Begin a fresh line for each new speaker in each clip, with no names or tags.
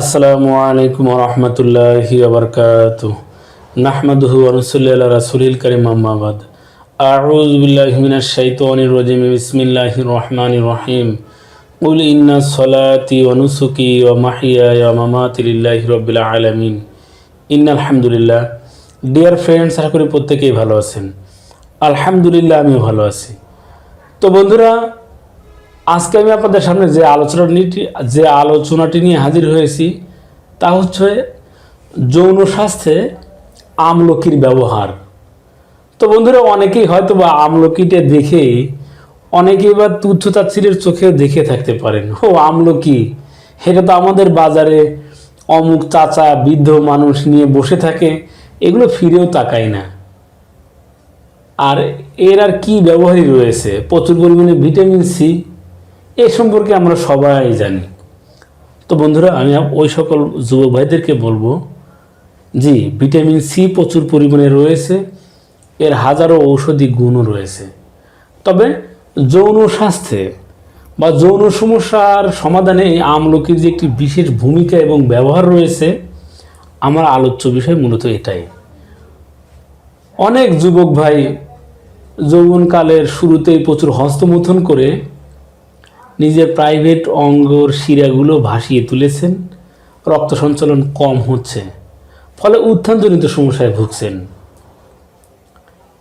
আসসালামু আলাইকুম রহমতুল্লাহি আবরকাত নাহমাদুহু ওয়ানুসল্লি আলা রাসুলিল করিম আম্মাবাদ আউজ বিল্লাহি মিনাশ শাইতানির রাজিম, বিসমিল্লাহির রহমানির রহিম। কুল ইন্না সলাতি ওয়া নুসুকি ওয়া মাহিয়ায়া ওয়া মামাতি লিল্লাহি রাব্বিল আলামিন। ইন্না আলহামদুলিল্লাহ ডিয়ার ফ্রেন্ডস আশা করি প্রত্যেকেই ভালো আছেন। আলহামদুলিল্লাহ, আমিও ভালো আছি। তো বন্ধুরা আজকে আমি আপনাদের সামনে যে আলোচনাটি যে আলোচনাটি নিয়ে হাজির হয়েছি, তা হচ্ছে যৌন স্বাস্থ্যে আমলকির ব্যবহার। তো বন্ধুরা, অনেকেই হয়তো বা আমলকিটা দেখেই অনেকেই বা তুচ্ছ তাচ্ছিলের চোখে দেখে থাকতে পারেন। ও, আমলকি, সেটা তো আমাদের বাজারে অমুক চাচা, বৃদ্ধ মানুষ নিয়ে বসে থাকে, এগুলো ফিরেও তাকায় না। আর এর আর কি ব্যবহারই রয়েছে? প্রচুর পরিমাণে ভিটামিন সি এ সম্পর্কে আমরা সবাই জানি। তো বন্ধুরা, আমি ওই সকল যুবক ভাইদেরকে বলব, জি, ভিটামিন সি প্রচুর পরিমাণে রয়েছে, এর হাজারো ঔষধি গুণও রয়েছে। তবে যৌন স্বাস্থ্যে বা যৌন সমস্যার সমাধানে এই আমলকির যে একটি বিশেষ ভূমিকা এবং ব্যবহার রয়েছে, আমার আলোচ্য বিষয় মূলত এটাই। অনেক যুবক ভাই যৌবনকালের শুরুতেই প্রচুর হস্তমথন করে নিজের প্রাইভেট অঙ্গর শিরাগুলো ভাসিয়ে তুলেছেন। রক্ত সঞ্চালন কম হচ্ছে, ফলে উত্থানজনিত সমস্যায় ভুগছেন।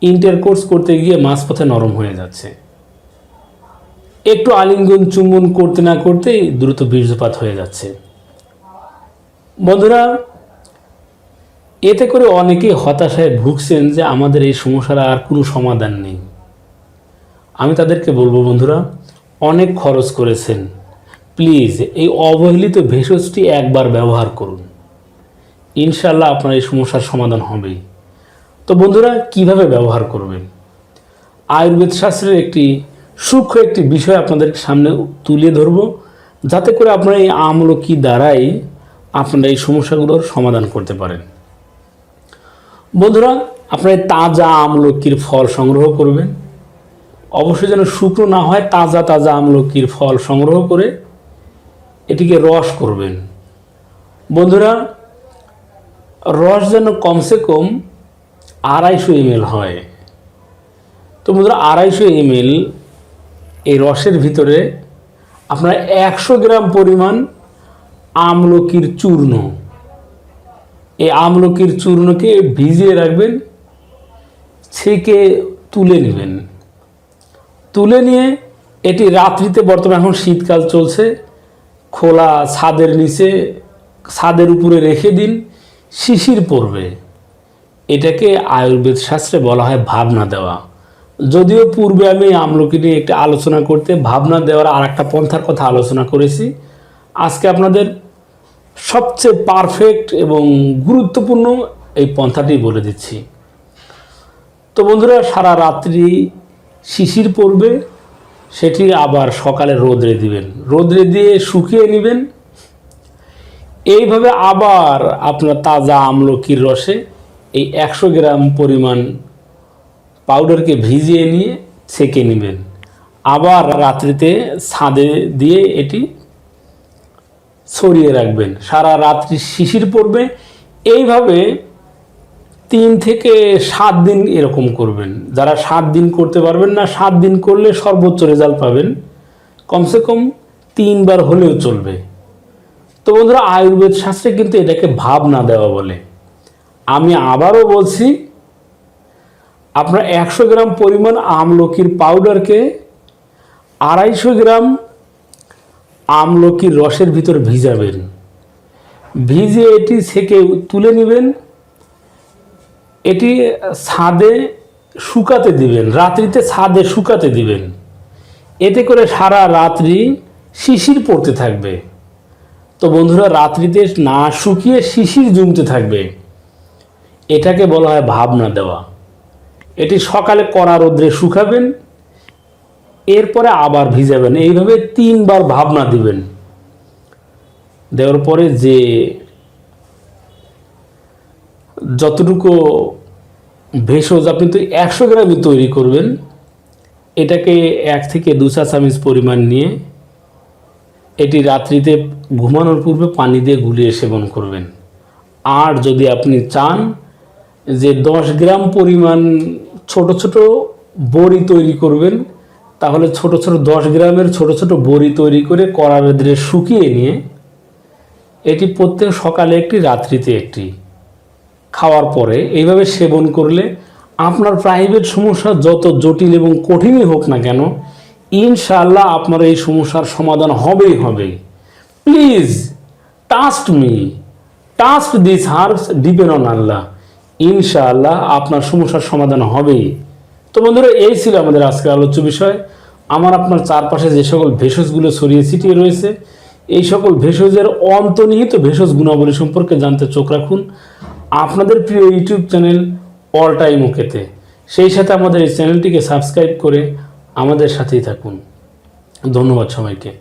ইন্টারকোর্স করতে গিয়ে মাঝপথে নরম হয়ে যাচ্ছে। একটু আলিঙ্গন চুম্বন করতে না করতেই দ্রুত বীর্যপাত হয়ে যাচ্ছে। বন্ধুরা, এতে করে অনেকেই হতাশায় ভুগছেন যে আমাদের এই সমস্যার আর কোনো সমাধান নেই। আমি তাদেরকে বলব বন্ধুরা অনেক খরচ করেছেন। প্লিজ, এই অবহেলিত ভেষজটি একবার ব্যবহার করুন। ইনশাল্লাহ আপনার এই সমস্যার সমাধান হবেই তো বন্ধুরা, কীভাবে ব্যবহার করবেন? আয়ুর্বেদ শাস্ত্রের একটি সূক্ষ্ম একটি বিষয় আপনাদের সামনে তুলে ধরব, যাতে করে আপনারা এই আমলকি দ্বারাই আপনারা এই সমস্যাগুলোর সমাধান করতে পারেন। বন্ধুরা, আপনারা তাজা আমলকির ফল সংগ্রহ করবেন। অবশ্যই যেন শুকনো না হয়, তাজা তাজা আমলকির ফল সংগ্রহ করে এটিকে রস করবেন। বন্ধুরা, রস যেন কমসে কম আড়াইশো এমএল হয়। তো বন্ধুরা, আড়াইশো এমএল এই রসের ভিতরে আপনার একশো গ্রাম পরিমাণ আমলকির চূর্ণ। এই আমলকির চূর্ণকে ভিজিয়ে রাখবেন, ছেঁকে তুলে নেবেন। তুলে নিয়ে এটি রাত্রিতে বর্তমানে এখন শীতকাল চলছে। খোলা ছাদের নিচে, ছাদের উপরে রেখে দিন, শিশির পড়বে এটাকে আয়ুর্বেদ শাস্ত্রে বলা হয় ভাবনা দেওয়া। যদিও পূর্বে আমি আমলকি নিয়ে একটি আলোচনা করতে ভাবনা দেওয়ার আর একটা পন্থার কথা আলোচনা করেছি। আজকে আপনাদের সবচেয়ে পারফেক্ট এবং গুরুত্বপূর্ণ এই পন্থাটি বলে দিচ্ছি। তো বন্ধুরা, সারা রাত্রি শিশির পড়বে, সেটি আবার সকালে রোদরে দিবেন। রোদরে দিয়ে শুকিয়ে নেবেন। এইভাবে আবার আপনার তাজা আমলকির রসে এই একশো গ্রাম পরিমাণ পাউডারকে ভিজিয়ে নিয়ে ছেঁকে নেবেন। আবার রাত্রিতে ছাদে দিয়ে এটি ছড়িয়ে রাখবেন। সারা রাত্রি শিশির পড়বে। এইভাবে তিন থেকে সাত দিন এরকম করবেন। যারা সাত দিন করতে পারবেন না, সাত দিন করলে সর্বোচ্চ রেজাল্ট পাবেন। কমসে কম তিনবার হলেও চলবে। তো বন্ধুরা, আয়ুর্বেদ শাস্ত্রে কিন্তু এটাকে ভাব না দেওয়া বলে। আমি আবারও বলছি, আপনার একশো গ্রাম পরিমাণ আমলকির পাউডারকে আড়াইশো গ্রাম আমলকির রসের ভিতর ভিজাবেন। ভিজিয়ে এটি ছেঁকে তুলে নেবেন। এটি ছাদে শুকাতে দিবেন, রাত্রিতে ছাদে শুকাতে দিবেন। এতে করে সারা রাত্রি শিশির পড়তে থাকবে। তো বন্ধুরা, রাত্রিতে না শুকিয়ে শিশির জমতে থাকবে। এটাকে বলা হয় ভাবনা দেওয়া। এটি সকালে কড়া রোদ্রে শুকাবেন, এরপরে আবার ভিজাবেন। এইভাবে তিনবার ভাবনা দিবেন। দেওয়ার পরে যে যতটুকু ভেষজ আপনি তো একশো গ্রামই তৈরি করবেন, এটাকে এক থেকে দু চা চামচ পরিমাণ নিয়ে এটি রাত্রিতে ঘুমানোর পূর্বে পানি দিয়ে গুলিয়ে সেবন করবেন। আর যদি আপনি চান যে দশ গ্রাম পরিমাণ ছোট ছোট বড়ি তৈরি করবেন, তাহলে ছোট ছোট দশ গ্রামের ছোট ছোট বড়ি তৈরি করে কড়া বেঁধে শুকিয়ে নিয়ে এটি প্রত্যেক সকালে একটি, রাত্রিতে একটি। খাওয়ার পরে এইভাবে সেবন করলে আপনার প্রাইভেট সমস্যা যত জটিল এবং কঠিনই হোক না কেন, ইনশাআল্লাহ আপনার এই সমস্যার সমাধান হবেই হবে। Please trust me trust this herbs depend on Allah ইনশাআল্লাহ আপনার সমস্যার সমাধান হবেই। তো বন্ধুরা, এই ছিল আমাদের আজকে আলোচ্য বিষয়। আমার আপনার চারপাশে যে সকল ভেষজগুলো ছড়িয়ে ছিটিয়ে রয়েছে, এই সকল ভেষজের অন্তর্নিহিত ভেষজ গুণাবলী সম্পর্কে জানতে চোখ রাখুন। আপনাদের প্রিয় ইউটিউব চ্যানেল অল টাইম ওকেতে। সেই সাথে আমাদের এই চ্যানেলটিকে সাবস্ক্রাইব করে আমাদের সাথেই থাকুন। ধন্যবাদ সবাইকে।